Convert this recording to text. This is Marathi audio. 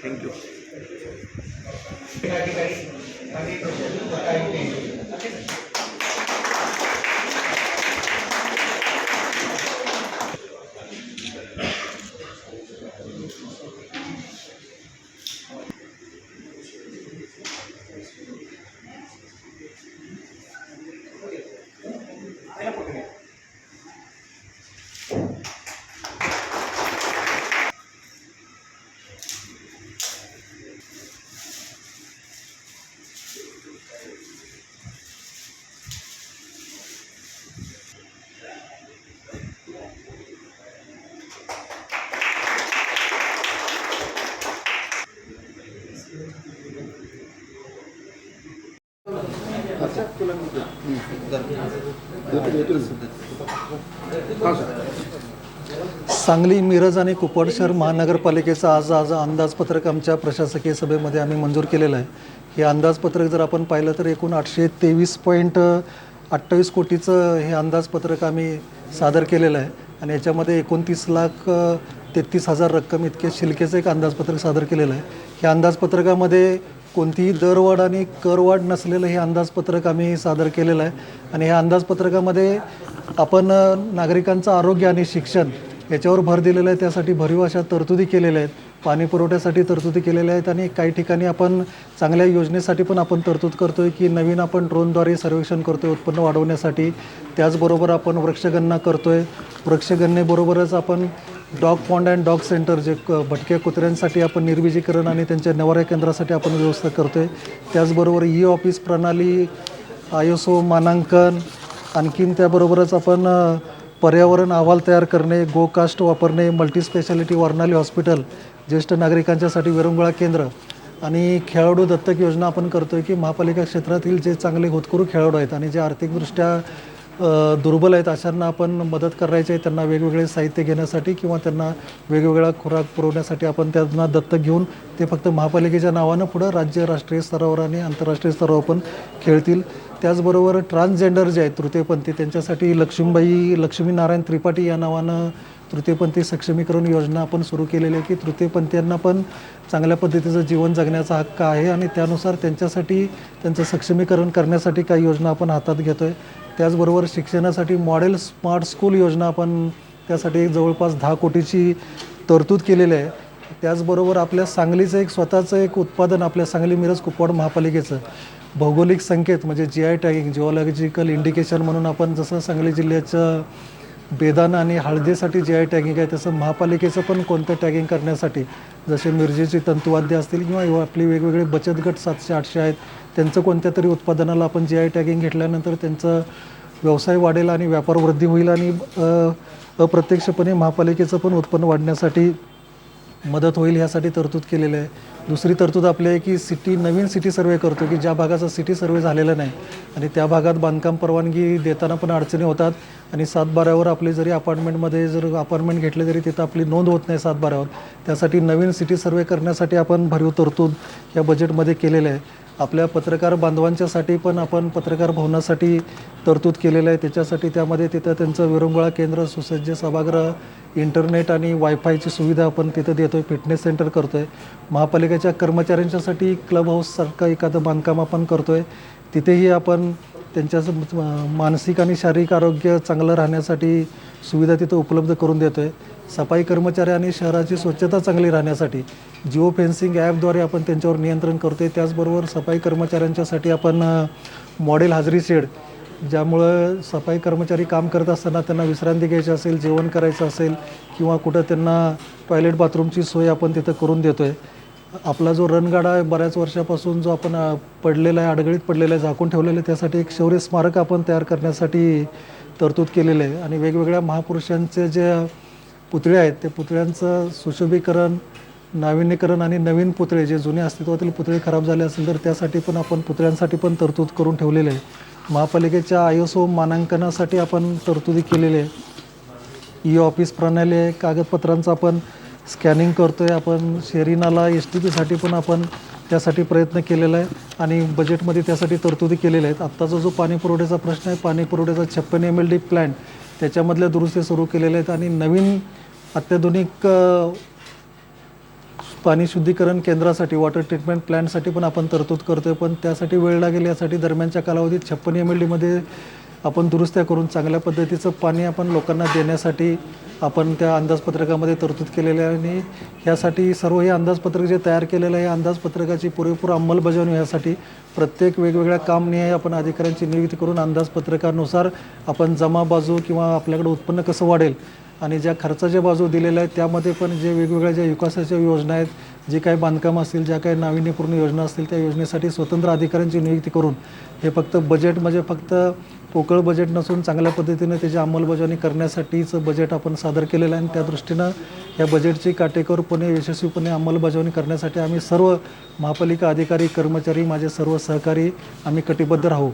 थँक्यू सांगली मिरज आणि कुपवाड शहर महानगरपालिकेचा आज आज अंदाजपत्रक आमच्या प्रशासकीय सभेमध्ये आम्ही मंजूर केलेलं आहे. हे अंदाजपत्रक जर आपण पाहिलं तर एकूण आठशे तेवीस पॉईंट अठ्ठावीस कोटीचं हे अंदाजपत्रक आम्ही सादर केलेलं आहे. आणि याच्यामध्ये एकोणतीस लाख तेहतीस हजार रक्कम इतके शिल्केचं एक अंदाजपत्रक सादर केलेलं आहे. या अंदाजपत्रकामध्ये कोणतीही दरवाढ आणि करवाढ नसलेलं हे अंदाजपत्रक आम्ही सादर केलेलं आहे. आणि ह्या अंदाजपत्रकामध्ये आपण नागरिकांचं आरोग्य आणि शिक्षण याच्यावर भर दिलेला आहे त्यासाठी भरीव अशा तरतुदी केलेल्या आहेत. पाणी पुरवठ्यासाठी तरतुदी केलेल्या आहेत आणि काही ठिकाणी आपण चांगल्या योजनेसाठी पण आपण तरतूद करतो आहे की नवीन आपण ड्रोनद्वारे सर्वेक्षण करतो आहे उत्पन्न वाढवण्यासाठी. त्याचबरोबर आपण वृक्षगणना करतो आहे वृक्षगणनेबरोबरच आपण dog pound and dog centre जे क भटक्या कुत्र्यांसाठी आपण निर्विजीकरण आणि त्यांच्या निवारा केंद्रासाठी आपण व्यवस्था करतो आहे त्याचबरोबर ई ऑफिस प्रणाली आय एस ओ मानांकन आणखीन त्याबरोबरच आपण पर्यावरण अहवाल तयार करणे गोकास्ट वापरणे मल्टीस्पेशालिटी वर्णाली हॉस्पिटल ज्येष्ठ नागरिकांच्यासाठी विरंगुळा केंद्र आणि खेळाडू दत्तक योजना आपण करतो आहे की महापालिका क्षेत्रातील जे चांगले होतकरू खेळाडू आहेत आणि जे आर्थिकदृष्ट्या दुर्बल आहेत अशांना आपण मदत करायची आहे. त्यांना वेगवेगळे साहित्य घेण्यासाठी किंवा त्यांना वेगवेगळा खुराक पुरवण्यासाठी आपण त्यांना दत्तक घेऊन ते फक्त महापालिकेच्या नावानं पुढं राज्य राष्ट्रीय स्तरावर आणि आंतरराष्ट्रीय स्तरावर पण खेळतील. त्याचबरोबर ट्रान्सजेंडर जे आहेत तृतीयपंथी त्यांच्यासाठी लक्ष्मीबाई लक्ष्मीनारायण त्रिपाठी या नावानं तृतीयपंथी सक्षमीकरण योजना आपण सुरू केलेली आहे की तृतीयपंथीयांना पण चांगल्या पद्धतीचं जीवन जगण्याचा हक्क आहे आणि त्यानुसार त्यांच्यासाठी त्यांचं सक्षमीकरण करण्यासाठी काही योजना आपण हातात घेतो आहे त्याचबरोबर शिक्षणासाठी मॉडेल स्मार्ट स्कूल योजना आपण त्यासाठी एक जवळपास दहा कोटीची तरतूद केलेली आहे. त्याचबरोबर आपल्या सांगलीचं एक स्वतःचं एक उत्पादन आपल्या सांगली मिरज कुपवाड महापालिकेचं भौगोलिक संकेत म्हणजे G I tagging geological indication म्हणून आपण जसं सांगली जिल्ह्याचं बेदान आणि हळदीसाठी जे आय टॅगिंग आहे तसं महापालिकेचं पण कोणतं टॅगिंग करण्यासाठी जसे मिरजेची तंतुवाद्य असतील किंवा आपली वेगवेगळे बचत गट सातशे आठशे आहेत त्यांचं कोणत्या तरी उत्पादनाला आपण जी आय टॅगिंग घेतल्यानंतर त्यांचं व्यवसाय वाढेल आणि व्यापार वृद्धी होईल आणि अप्रत्यक्षपणे महापालिकेचं पण उत्पन्न वाढण्यासाठी मदत होईल ह्यासाठी तरतूद केलेलं आहे. दुसरी तरतूद आपली आहे की सिटी नवीन सिटी सर्वे करतो की ज्या भागाचा सिटी सर्वे झालेला नाही आणि त्या भागात बांधकाम परवानगी देताना पण अडचणी होतात आणि सातबाऱ्यावर आपले जरी अपार्टमेंटमध्ये जर अपार्टमेंट घेतले तरी तिथं आपली नोंद होत नाही सातबाऱ्यावर. त्यासाठी नवीन सिटी सर्वे करण्यासाठी आपण भरीव तरतूद या बजेटमध्ये केलेलं आहे. आपल्या पत्रकार बांधवांच्यासाठी पण आपण पत्रकार भवनासाठी तरतूद केलेलं आहे. त्याच्यासाठी त्यामध्ये तिथं त्यांचं विरंगुळा केंद्र सुसज्ज सभागृह इंटरनेट आणि वायफायची सुविधा आपण तिथं देतो आहे फिटनेस सेंटर करतो आहे महापालिकेच्या कर्मचाऱ्यांच्यासाठी क्लब हाऊससारखं एखादं बांधकाम आपण करतो आहे तिथेही आपण त्यांच्या मानसिक आणि शारीरिक आरोग्य चांगलं राहण्यासाठी सुविधा तिथं उपलब्ध करून देतो आहे सफाई कर्मचारी आणि शहराची स्वच्छता चांगली राहण्यासाठी जिओ फेन्सिंग ॲपद्वारे आपण त्यांच्यावर नियंत्रण करतो आहे त्याचबरोबर सफाई कर्मचाऱ्यांच्यासाठी आपण मॉडेल हाजरी शेड ज्यामुळं सफाई कर्मचारी काम करत असताना त्यांना विश्रांती घ्यायची असेल जेवण करायचं असेल किंवा कुठं त्यांना टॉयलेट बाथरूमची सोय आपण तिथं करून देतो आहे आपला जो रणगाडा आहे बऱ्याच वर्षापासून जो आपण पडलेला आहे अडगळीत पडलेला आहे झाकून ठेवलेला आहे त्यासाठी एक शौर्य स्मारक आपण तयार करण्यासाठी तरतूद केलेलं आहे. आणि वेगवेगळ्या महापुरुषांचे जे पुतळे आहेत ते पुतळ्यांचं सुशोभीकरण नाविन्यकरण आणि नवीन पुतळे जे जुने अस्तित्वातील पुतळे खराब झाले असेल तर त्यासाठी पण आपण पुतळ्यांसाठी पण तरतूद करून ठेवलेले आहे. महापालिकेच्या आय एस ओ मानांकनासाठी आपण तरतुदी केलेले आहे. ई ऑफिस प्रणाली आहे कागदपत्रांचं आपण स्कॅनिंग करतो आहे आपण शेरीनाला एस टी पीसाठी पण आपण त्यासाठी प्रयत्न केलेला आहे आणि बजेटमध्ये त्यासाठी तरतुदी केलेल्या आहेत. आत्ताचा जो पाणी पुरवठ्याचा प्रश्न आहे पाणी पुरवठ्याचा छप्पन एम एल डी प्लॅन त्याच्यामधल्या दुरुस्ती सुरू केलेल्या आहेत आणि नवीन अत्याधुनिक पाणी शुद्धीकरण केंद्रासाठी वॉटर ट्रीटमेंट प्लॅनसाठी पण आपण तरतूद करतो आहे पण त्यासाठी वेळ लागेल यासाठी दरम्यानच्या कालावधीत छप्पन एम एल डीमध्ये आपण दुरुस्त्या करून चांगल्या पद्धतीचं पाणी आपण लोकांना देण्यासाठी आपण त्या अंदाजपत्रकामध्ये तरतूद केलेली आहे आणि ह्यासाठी सर्व हे अंदाजपत्रक जे तयार केलेलं आहे अंदाजपत्रकाची पुरेपूर अंमलबजावणी यासाठी प्रत्येक वेगवेगळ्या कामनिहाय आपण अधिकाऱ्यांची नियुक्ती करून अंदाजपत्रकानुसार आपण जमा बाजू किंवा आपल्याकडे उत्पन्न कसं वाढेल आणि ज्या खर्चाच्या बाजू दिलेल्या आहेत त्यामध्ये पण जे वेगवेगळ्या ज्या विकासाच्या योजना आहेत जे काही बांधकाम असतील ज्या काही नाविन्यपूर्ण योजना असतील त्या योजनेसाठी स्वतंत्र अधिकाऱ्यांची नियुक्ती करून हे फक्त बजेट म्हणजे फक्त पोकळ बजेट नसून चांगल्या पद्धतीने त्याची अंमलबजावणी करण्यासाठीच बजेट आपण सादर केलेलं आहे. आणि त्या दृष्टीनं या बजेटची काटेकोरपणे यशस्वीपणे अंमलबजावणी करण्यासाठी आम्ही सर्व महापालिका अधिकारी कर्मचारी माझे सर्व सहकारी आम्ही कटिबद्ध राहू.